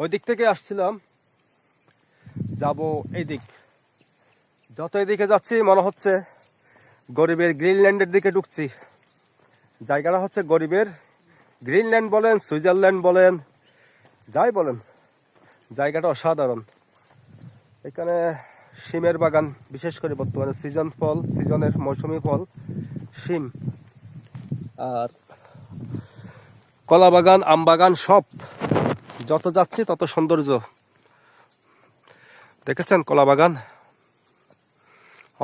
ওই দিক থেকে আসছিলাম। যাব এই দিক যত এদিকে যাচ্ছি মনে হচ্ছে গরিবের গ্রিনল্যান্ডের দিকে ঢুকছি। জায়গাটা হচ্ছে গরিবের গ্রিনল্যান্ড বলেন, সুইজারল্যান্ড বলেন, যাই বলেন। জায়গাটা অসাধারণ। এখানে শিমের বাগান, বিশেষ করে বর্তমানে সিজন ফল, সিজনের মৌসুমি ফল, শিম। আর কলা বাগান, আম বাগান সব যত যাচ্ছি, তত সৌন্দর্য। দেখেছেন কলা বাগান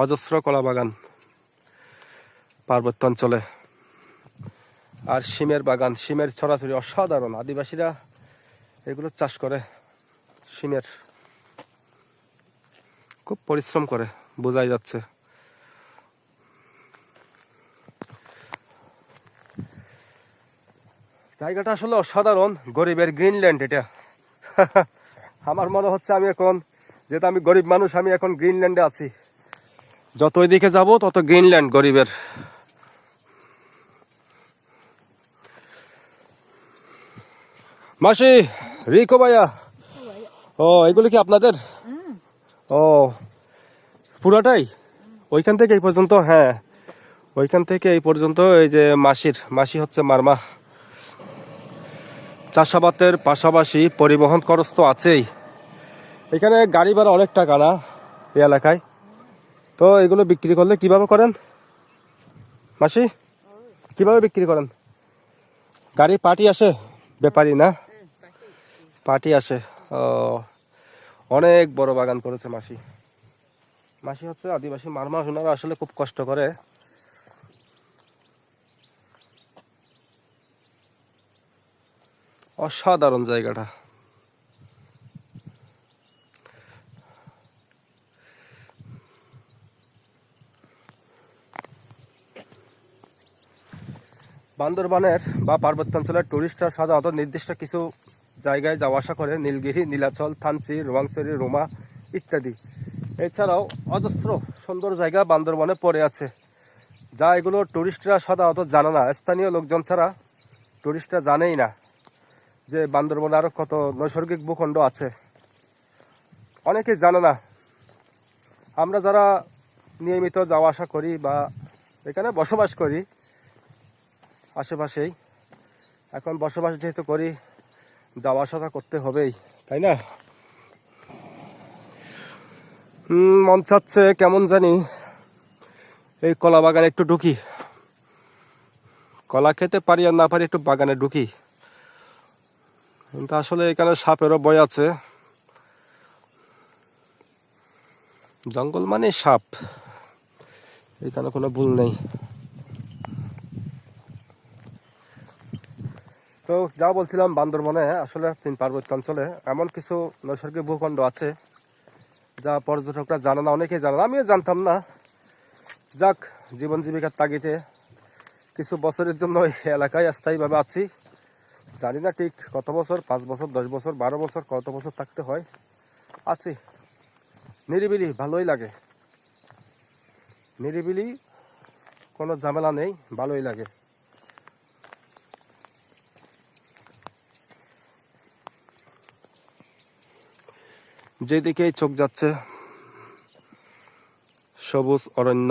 অজস্র কলা বাগান পার্বত্য অঞ্চলে আর শিমের বাগান, শিমের ছড়াছড়ি অসাধারণ। আদিবাসীরা এগুলো চাষ করে শিমের। খুব পরিশ্রম করে, বোঝাই যাচ্ছে। জায়গাটা আসলে অসাধারণ, গরিবের গ্রিনল্যান্ড এটা। আমার মনে হচ্ছে আমি এখন, যেহেতু আমি গরিব মানুষ, আমি এখন গ্রিনল্যান্ডে আছি। যত ওইদিকে যাব, তত গ্রিনল্যান্ড গরিবের। মাসি, রিকো ভাইয়া। ও, এগুলো কি আপনাদের? ও, পুরাটাই? ওইখান থেকে এই পর্যন্ত? হ্যাঁ। ওইখান থেকে এই পর্যন্ত, এই যে মাসির, মাসি হচ্ছে মারমা। চাষাবাদের পাশাপাশি পরিবহন খরচ তো আছেই। এখানে গাড়ি ভাড়া অনেক টাকা না এই এলাকায়? তো এগুলো বিক্রি করলে কীভাবে করেন? মাসি, কীভাবে বিক্রি করেন? গাড়ি পার্টি আসে? ব্যাপারী না? পার্টি আসে। অনেক বড় বাগান করেছে মাসি। মাসি হচ্ছে আদিবাসী মারমা, ওনারা আসলে খুব কষ্ট করে অসাধারণ জায়গাটা। বান্দরবানের বা পার্বত্যাঞ্চলের টুরিস্টরা সাধারণত নির্দিষ্ট কিছু জায়গায় যাওয়া আসা করে, নীলগিরি, নীলাচল, থানচি রোমাংচরি রোমা ইত্যাদি। এছাড়াও অজস্র সুন্দর জায়গা বান্দরবনে পড়ে আছে। যা এগুলো টুরিস্টরা সাধারণত জানে না। স্থানীয় লোকজন ছাড়া টুরিস্টরা জানেই না। যে বান্দরবনে আরও কত নৈসর্গিক ভূখণ্ড আছে। অনেকে জানে না। আমরা যারা নিয়মিত যাওয়া আসা করি বা এখানে বসবাস করি, আশেপাশেই, এখন বসবাস যেহেতু করি, যাওয়া আসা করতে হবেই, তাই না? মন চাচ্ছে কেমন জানি এই কলা বাগানে একটু ঢুকি। কলা খেতে পারি আর না পারি একটু বাগানে ঢুকি। কিন্তু আসলে এখানে সাপেরও বই আছে। জঙ্গল মানে সাপ। এখানে কোনো ভুল নেই। তো যা বলছিলাম বান্দরবনে, আসলে তিন পার্বত্য অঞ্চলে এমন কিছু নৈসর্গিক ভূখণ্ড আছে যা পর্যটকরা জানে না, অনেকেই জানে না। আমিও জানতাম না। যাক, জীবন জীবিকার তাগিদে কিছু বছরের জন্য এলাকায় স্থায়ীভাবে আছি। জানি না ঠিক কত বছর? পাঁচ বছর, দশ বছর, বারো বছর, কত বছর থাকতে হয়? আছি। নিরিবিলি, ভালোই লাগে। নিরিবিলি কোনো ঝামেলা নেই, ভালোই লাগে। যেদিকেই চোখ যাচ্ছে, সবুজ, অরণ্য।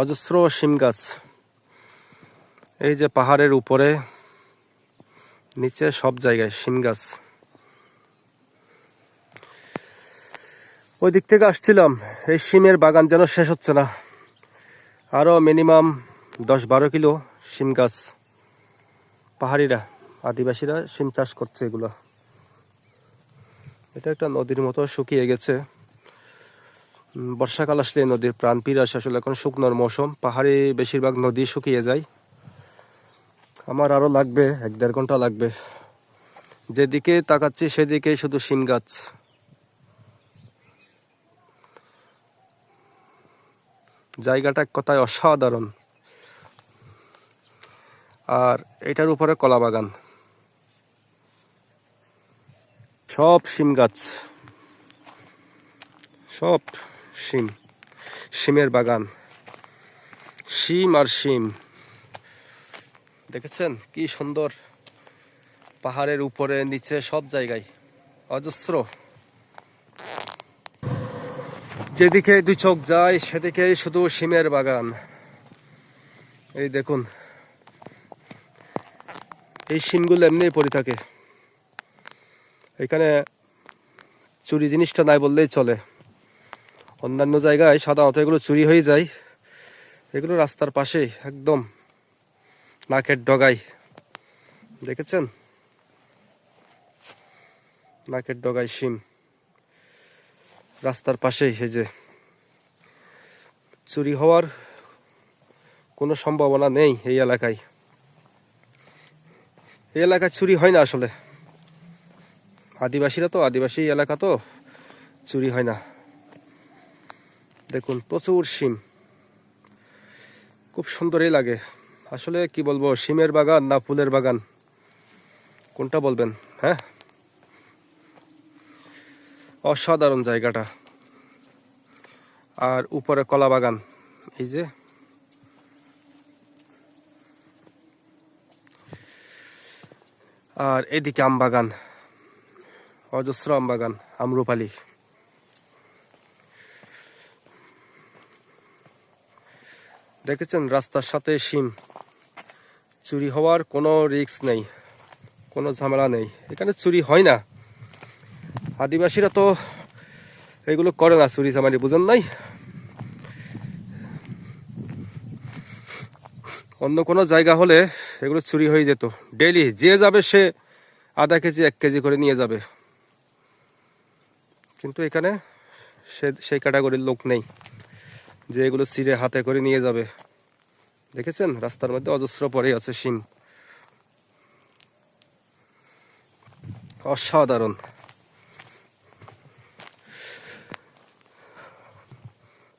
অজস্র শিম গাছ। এই যে পাহাড়ের উপরে, নিচে সব জায়গায় শিম গাছ। ওই দিক থেকে আসছিলাম, এই শিমের বাগান যেন শেষ হচ্ছে না। আরও মিনিমাম দশ বারো কিলো শিম গাছ। পাহাড়িরা, আদিবাসীরা শিম চাষ করছে এগুলো। এটা একটা নদীর মতো শুকিয়ে গেছে। বর্ষাকাল আসলে নদীর প্রাণ ফিরে আসে আসলে এখন শুকনোর মৌসুম, পাহাড়ি বেশিরভাগ নদী শুকিয়ে যায়। আমার আরও লাগবে, এক দেড় ঘণ্টা লাগবে। যেদিকে তাকাচ্ছি সেদিকে শুধু শিম গাছ। জায়গাটা এক কথায় অসাধারণ। আর এটার উপরে কলা বাগান। সব শিম গাছ। সব। শিম, শিমের বাগান। শিম আর শিম। দেখেছেন কি সুন্দর পাহাড়ের উপরে, নিচে সব জায়গায় অজস্র। যেদিকে দুই চোখ যায়, সেদিকে শুধু শিমের বাগান। এই দেখুন, এই শিমগুলো এমনি পড়ে থাকে। এখানে চুরি জিনিসটা নাই বললেই চলে। অন্যান্য জায়গায় সাধারণত এগুলো চুরি হয়ে যায়। এগুলো রাস্তার পাশে একদম নাকের ডগায়। দেখেছেন? নাকের ডগায় শিম। রাস্তার পাশেই এই যে চুরি হওয়ার কোনো সম্ভাবনা নেই এই এলাকায়। এই এলাকায় চুরি হয় না আসলে। আদিবাসীরা তো, আদিবাসী এলাকা তো চুরি হয় না। দেখুন, প্রচুর শিম। খুব সুন্দরই লাগে। আসলে কি বলব, শিমের বাগান না ফুলের বাগান? কোনটা বলবেন হ্যাঁ? অসাধারণ জায়গাটা। আর উপরে কলা বাগান, এই যে। আর এদিকে আম বাগান, অজস্র আম বাগান, আমরুপালি। দেখেছেন রাস্তার সাথে সিম। চুরি হওয়ার কোনো রিস্ক নেই, কোনো ঝামেলা নেই। এখানে চুরি হয় না। আদিবাসীরা তো এগুলো করে না চুরি চামারি বুঝেন নাই? অন্য কোনো জায়গা হলে এগুলো চুরি হয়ে যেত। ডেইলি যে যাবে সে আধা কেজি, এক কেজি করে নিয়ে যাবে। কিন্তু এখানে সে সেই ক্যাটাগরির লোক নেই। যে এগুলো ছিঁড়ে হাতে করে নিয়ে যাবে। দেখেছেন? রাস্তার মধ্যে অজস্র পরে আছে শিম। অসাধারণ।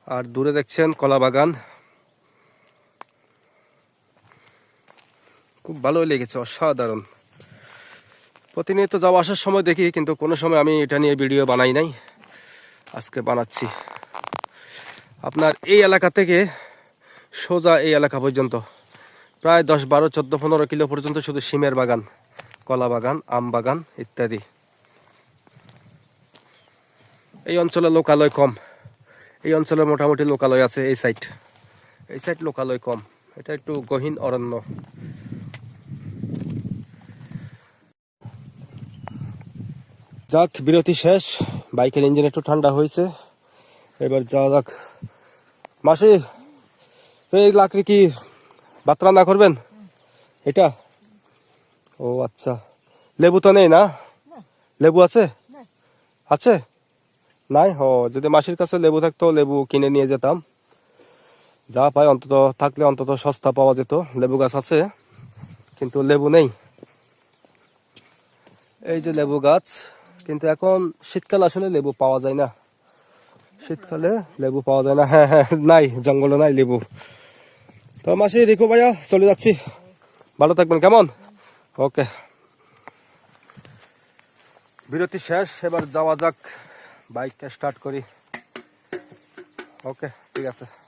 আর দূরে দেখছেন কলা বাগান। খুব ভালোই লেগেছে, অসাধারণ। প্রতিনিয়ত যাওয়া আসার সময় দেখি, কিন্তু কোনো সময় আমি এটা নিয়ে ভিডিও বানাই নাই। আজকে বানাচ্ছি। আপনার এই এলাকা থেকে সোজা এই এলাকা পর্যন্ত। প্রায় দশ, বারো, চোদ্দ, পনেরো কিলো পর্যন্ত শুধু শিমের বাগান, কলা বাগান, আম বাগান ইত্যাদি। এই অঞ্চলে লোকালয় কম। এই অঞ্চলে মোটামুটি লোকালয় আছে এই সাইড এই সাইড লোকালয় কম। এটা একটু গহীন অরণ্য। যাক, বিরতি শেষ। বাইকের ইঞ্জিন একটু ঠান্ডা হয়েছে। এবার যাওয়া যাক। মাসি এই লাকড়ি কি ভাত রান্না করবেন? এটা? ও আচ্ছা। লেবু তো নেই না? লেবু আছে? আছে? নাই? ও যদি মাসির কাছে লেবু থাকতো লেবু কিনে নিয়ে যেতাম। যা পাই অন্তত থাকলে অন্তত সস্তা পাওয়া যেত। লেবু গাছ আছে কিন্তু লেবু নেই। এই যে লেবু গাছ কিন্তু এখন শীতকাল আসলে লেবু পাওয়া যায় না। শীতকালে লেবু পাওয়া যায় না। হ্যাঁ হ্যাঁ নাই, জঙ্গলে নাই লেবু। তো মাসি, রিকু ভাইয়া, চলে যাচ্ছি। ভালো থাকবেন, কেমন? ওকে। বিরতি শেষ, এবার যাওয়া যাক, বাইকটা স্টার্ট করি। ওকে, ঠিক আছে।